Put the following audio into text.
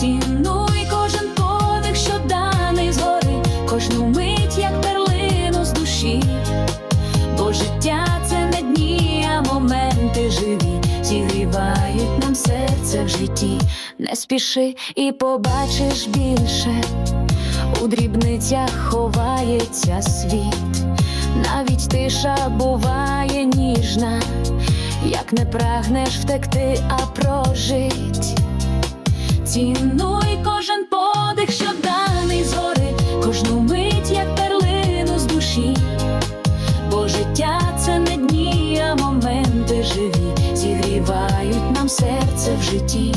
Цінуй кожен подих, що даний згори, кожну мить, як перлину з душі. Бо життя це не дні, а моменти живі, зігрівають нам серце в житті. Не спіши і побачиш більше. У дрібницях ховається світ, навіть тиша буває ніжна, як не прагнеш втекти, а прожить. Цінуй кожен подих, що даний зори, кожну мить, як перлину з душі, бо життя це не дні, а моменти живі, зігрівають нам серце в житті.